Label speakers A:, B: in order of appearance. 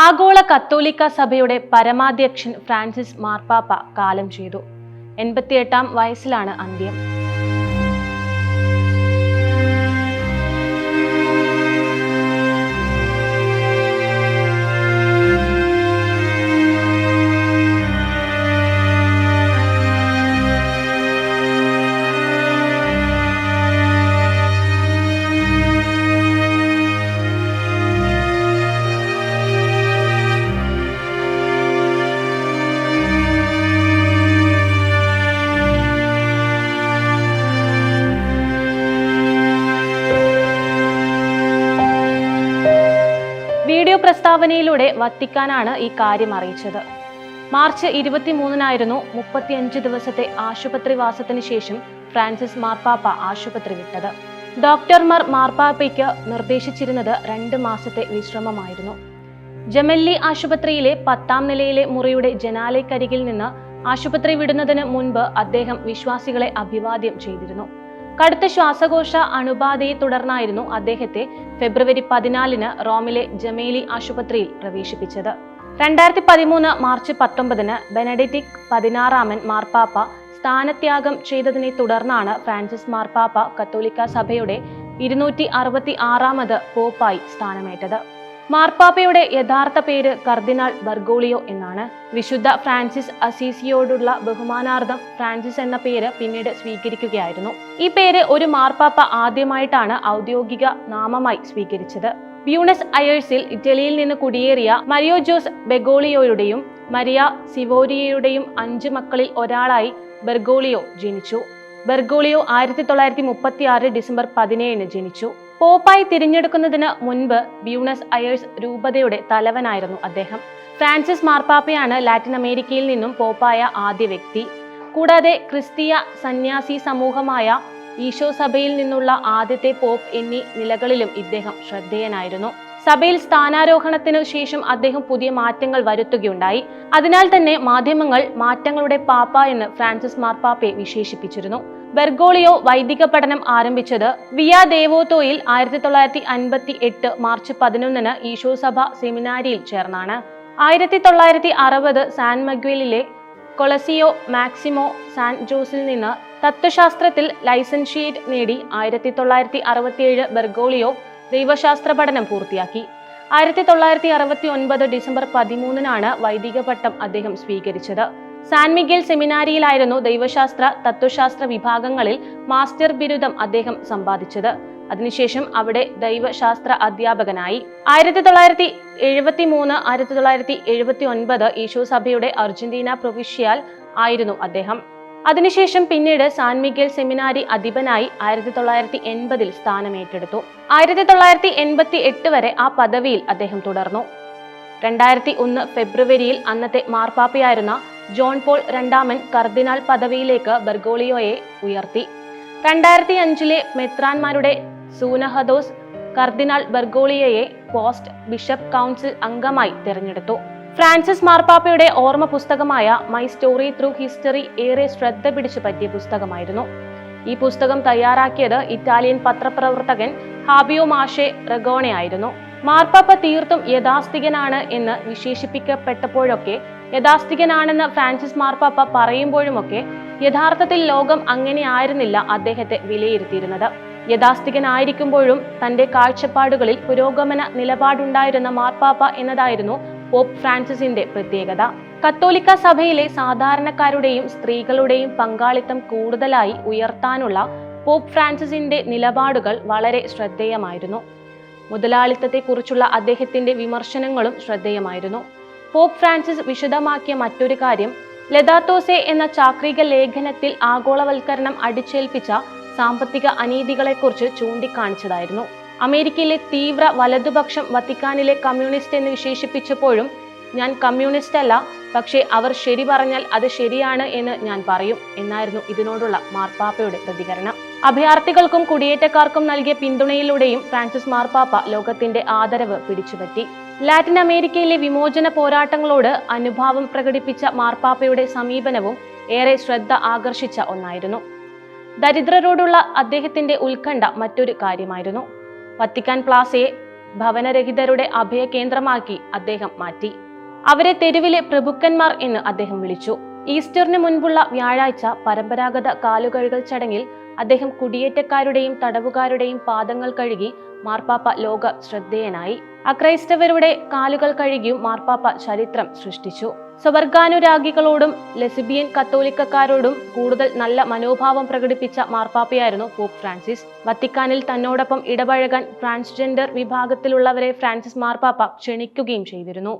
A: ആഗോള കത്തോലിക്ക സഭയുടെ പരമാധ്യക്ഷൻ ഫ്രാൻസിസ് മാർപ്പാപ്പ കാലം ചെയ്തു. എൺപത്തിയെട്ടാം വയസ്സിലാണ് അന്ത്യം. പ്രസ്താവനയിലൂടെ വത്തിക്കാനാണ് ഈ കാര്യം അറിയിച്ചത്. മാർച്ച് ഇരുപത്തിമൂന്നിനായിരുന്നു മുപ്പത്തിയഞ്ച് ദിവസത്തെ ആശുപത്രിവാസത്തിന് ശേഷം ഫ്രാൻസിസ് മാർപ്പാപ്പ ആശുപത്രി വിട്ടത്. ഡോക്ടർമാർ മാർപ്പാപ്പയ്ക്ക് നിർദ്ദേശിച്ചിരുന്നത് രണ്ട് മാസത്തെ വിശ്രമമായിരുന്നു. ജമല്ലി ആശുപത്രിയിലെ പത്താം നിലയിലെ മുറിയുടെ ജനാലയ്ക്കരികിൽ നിന്ന് ആശുപത്രി വിടുന്നതിന് മുൻപ് അദ്ദേഹം വിശ്വാസികളെ അഭിവാദ്യം ചെയ്തിരുന്നു. കടുത്ത ശ്വാസകോശ അണുബാധയെ തുടർന്നായിരുന്നു അദ്ദേഹത്തെ ഫെബ്രുവരി പതിനാലിന് റോമിലെ ജമേലി ആശുപത്രിയിൽ പ്രവേശിപ്പിച്ചത്. രണ്ടായിരത്തി പതിമൂന്ന് മാർച്ച് പത്തൊമ്പതിന് ബെനഡിറ്റിക് പതിനാറാമൻ മാർപ്പാപ്പ സ്ഥാനത്യാഗം ചെയ്തതിനെ തുടർന്നാണ് ഫ്രാൻസിസ് മാർപ്പാപ്പ കത്തോലിക്ക സഭയുടെ ഇരുന്നൂറ്റി അറുപത്തി ആറാമത് പോപ്പായി സ്ഥാനമേറ്റത്. മാർപ്പാപ്പയുടെ യഥാർത്ഥ പേര് കർദിനാൾ ബർഗോളിയോ എന്നാണ്. വിശുദ്ധ ഫ്രാൻസിസ് അസീസിയോടുള്ള ബഹുമാനാർത്ഥം ഫ്രാൻസിസ് എന്ന പേര് പിന്നീട് സ്വീകരിക്കുകയായിരുന്നു. ഈ പേര് ഒരു മാർപ്പാപ്പ ആദ്യമായിട്ടാണ് ഔദ്യോഗിക നാമമായി സ്വീകരിച്ചത്. ബ്യൂണസ് അയേഴ്സിൽ ഇറ്റലിയിൽ നിന്ന് കുടിയേറിയ മരിയോ ജോസ് ബെഗോളിയോയുടെയും മരിയ സിവോരിയയുടെയും അഞ്ച് മക്കളിൽ ഒരാളായി ബെർഗോളിയോ ജനിച്ചു. ബെർഗോളിയോ ആയിരത്തി തൊള്ളായിരത്തി മുപ്പത്തി ആറ് ഡിസംബർ പതിനേഴിന് ജനിച്ചു. പോപ്പായി തിരഞ്ഞെടുക്കുന്നതിന് മുൻപ് ബ്യൂണസ് അയേഴ്സ് രൂപതയുടെ തലവനായിരുന്നു അദ്ദേഹം. ഫ്രാൻസിസ് മാർപ്പാപ്പയാണ് ലാറ്റിൻ അമേരിക്കയിൽ നിന്നും പോപ്പായ ആദ്യ വ്യക്തി. കൂടാതെ ക്രിസ്തീയ സന്യാസി സമൂഹമായ ഈശോ സഭയിൽ നിന്നുള്ള ആദ്യത്തെ പോപ്പ് എന്നീ നിലകളിലും ഇദ്ദേഹം ശ്രദ്ധേയനായിരുന്നു. സഭയിൽ സ്ഥാനാരോഹണത്തിനു ശേഷം അദ്ദേഹം പുതിയ മാറ്റങ്ങൾ വരുത്തുകയുണ്ടായി. അതിനാൽ തന്നെ മാധ്യമങ്ങൾ മാറ്റങ്ങളുടെ പാപ്പ എന്ന് ഫ്രാൻസിസ് മാർപ്പാപ്പയെ വിശേഷിപ്പിച്ചിരുന്നു. ബെർഗോളിയോ വൈദിക പഠനം ആരംഭിച്ചത് വിയ ദേവോത്തോയിൽ ആയിരത്തി തൊള്ളായിരത്തി അൻപത്തി എട്ട് മാർച്ച് പതിനൊന്നിന് ഈശോ സഭ സെമിനാരിയിൽ ചേർന്നാണ്. ആയിരത്തി തൊള്ളായിരത്തി അറുപത് സാൻ മഗ്വേലിലെ കൊളസിയോ മാക്സിമോ സാൻ ജോസിൽ നിന്ന് തത്വശാസ്ത്രത്തിൽ ലൈസൻഷിയേറ്റ് നേടി. ആയിരത്തി തൊള്ളായിരത്തി അറുപത്തിയേഴ് ബെർഗോളിയോ ദൈവശാസ്ത്ര പഠനം പൂർത്തിയാക്കി. ആയിരത്തി തൊള്ളായിരത്തി അറുപത്തി ഒൻപത് ഡിസംബർ പതിമൂന്നിനാണ് വൈദിക പട്ടം അദ്ദേഹം സ്വീകരിച്ചത്. സാൻ മിഗേൽ സെമിനാരിയിലായിരുന്നു ദൈവശാസ്ത്ര തത്വശാസ്ത്ര വിഭാഗങ്ങളിൽ മാസ്റ്റർ ബിരുദം അദ്ദേഹം സമ്പാദിച്ചത്. അതിനുശേഷം അവിടെ ദൈവശാസ്ത്ര അധ്യാപകനായി. ആയിരത്തി തൊള്ളായിരത്തി എഴുപത്തി മൂന്ന് ആയിരത്തി തൊള്ളായിരത്തി എഴുപത്തി ഒൻപത് യേശു സഭയുടെ അർജന്റീന പ്രൊവിഷ്യാൽ ആയിരുന്നു അദ്ദേഹം. അതിനുശേഷം പിന്നീട് സാൻ മിഗേൽ സെമിനാരി അധിപനായി ആയിരത്തി തൊള്ളായിരത്തി എൺപതിൽ സ്ഥാനമേറ്റെടുത്തു. ആയിരത്തി തൊള്ളായിരത്തി എൺപത്തി എട്ട് വരെ ആ പദവിയിൽ അദ്ദേഹം തുടർന്നു. രണ്ടായിരത്തി ഒന്ന് ഫെബ്രുവരിയിൽ അന്നത്തെ മാർപ്പാപ്പയായിരുന്ന ജോൺ പോൾ രണ്ടാമൻ കർദിനാൾ പദവിയിലേക്ക് ബെർഗോളിയോയെ ഉയർത്തി. രണ്ടായിരത്തി അഞ്ചിലെ മെത്രാൻമാരുടെ സൂനഹദോസ് കർദിനാൾ ബെർഗോളിയയെ പോസ്റ്റ് ബിഷപ്പ് കൗൺസിൽ അംഗമായി തിരഞ്ഞെടുത്തു. ഫ്രാൻസിസ് മാർപ്പാപ്പയുടെ ഓർമ്മ പുസ്തകമായ മൈ സ്റ്റോറി ത്രൂ ഹിസ്റ്ററി ഏറെ ശ്രദ്ധ പിടിച്ചു പറ്റിയ പുസ്തകമായിരുന്നു. ഈ പുസ്തകം തയ്യാറാക്കിയത് ഇറ്റാലിയൻ പത്രപ്രവർത്തകൻ ഹാബിയോ മാഷെ റഗോണെ ആയിരുന്നു മാർപ്പാപ്പ തീർത്തും യഥാസ്ഥികനാണ് എന്ന് വിശേഷിപ്പിക്കപ്പെട്ടപ്പോഴൊക്കെ യഥാസ്ഥികനാണെന്ന് ഫ്രാൻസിസ് മാർപ്പാപ്പ പറയുമ്പോഴുമൊക്കെ യഥാർത്ഥത്തിൽ ലോകം അങ്ങനെ ആയിരുന്നില്ല അദ്ദേഹത്തെ വിലയിരുത്തിയിരുന്നത്. യഥാസ്ഥികനായിരിക്കുമ്പോഴും തന്റെ കാഴ്ചപ്പാടുകളിൽ പുരോഗമന നിലപാടുണ്ടായിരുന്ന മാർപ്പാപ്പ എന്നതായിരുന്നു പോപ്പ് ഫ്രാൻസിസിന്റെ പ്രത്യേകത. കത്തോലിക്ക സഭയിലെ സാധാരണക്കാരുടെയും സ്ത്രീകളുടെയും പങ്കാളിത്തം കൂടുതലായി ഉയർത്താനുള്ള പോപ്പ് ഫ്രാൻസിസിന്റെ നിലപാടുകൾ വളരെ ശ്രദ്ധേയമായിരുന്നു. മുതലാളിത്തത്തെക്കുറിച്ചുള്ള അദ്ദേഹത്തിന്റെ വിമർശനങ്ങളും ശ്രദ്ധേയമായിരുന്നു. പോപ്പ് ഫ്രാൻസിസ് വിശദമാക്കിയ മറ്റൊരു കാര്യം ലതാത്തോസെ എന്ന ചാക്രിക ലേഖനത്തിൽ ആഗോളവൽക്കരണം അടിച്ചേൽപ്പിച്ച സാമ്പത്തിക അനീതികളെക്കുറിച്ച് ചൂണ്ടിക്കാണിച്ചതായിരുന്നു. അമേരിക്കയിലെ തീവ്ര വലതുപക്ഷം വത്തിക്കാനിലെ കമ്മ്യൂണിസ്റ്റ് എന്ന് വിശേഷിപ്പിച്ചപ്പോഴും ഞാൻ കമ്മ്യൂണിസ്റ്റ് അല്ല പക്ഷേ അവർ ശരി പറഞ്ഞാൽ അത് ശരിയാണ് എന്ന് ഞാൻ പറയും എന്നായിരുന്നു ഇതിനോടുള്ള മാർപ്പാപ്പയുടെ പ്രതികരണം. അഭയാർത്ഥികൾക്കും കുടിയേറ്റക്കാർക്കും നൽകിയ പിന്തുണയിലൂടെയും ഫ്രാൻസിസ് മാർപ്പാപ്പ ലോകത്തിന്റെ ആദരവ് പിടിച്ചുപറ്റി. ലാറ്റിൻ അമേരിക്കയിലെ വിമോചന പോരാട്ടങ്ങളോട് അനുഭാവം പ്രകടിപ്പിച്ച മാർപ്പാപ്പയുടെ സമീപനവും ഏറെ ശ്രദ്ധ ആകർഷിച്ച ഒന്നായിരുന്നു. ദരിദ്രരോടുള്ള അദ്ദേഹത്തിന്റെ ഉത്കണ്ഠ മറ്റൊരു കാര്യമായിരുന്നു. വത്തിക്കാൻ പ്ലാസയെ ഭവനരഹിതരുടെ അഭയ കേന്ദ്രമാക്കി അദ്ദേഹം മാറ്റി. അവരെ തെരുവിലെ പ്രഭുക്കന്മാർ എന്ന് അദ്ദേഹം വിളിച്ചു. ഈസ്റ്ററിന് മുൻപുള്ള വ്യാഴാഴ്ച പരമ്പരാഗത കാലുകഴുകൽ ചടങ്ങിൽ അദ്ദേഹം കുടിയേറ്റക്കാരുടെയും തടവുകാരുടെയും പാദങ്ങൾ കഴുകി മാർപ്പാപ്പ ലോക ശ്രദ്ധേയനായി. അക്രൈസ്തവരുടെ കാലുകൾ കഴുകിയും മാർപ്പാപ്പ ചരിത്രം സൃഷ്ടിച്ചു. സ്വവർഗാനുരാഗികളോടും ലെസിബിയൻ കത്തോലിക്കക്കാരോടും കൂടുതൽ നല്ല മനോഭാവം പ്രകടിപ്പിച്ച മാർപ്പാപ്പയായിരുന്നു പോപ്പ് ഫ്രാൻസിസ്. വത്തിക്കാനിൽ തന്നോടൊപ്പം ഇടപഴകാൻ ട്രാൻസ്ജെൻഡർ വിഭാഗത്തിലുള്ളവരെ ഫ്രാൻസിസ് മാർപ്പാപ്പ ക്ഷണിക്കുകയും ചെയ്തിരുന്നു.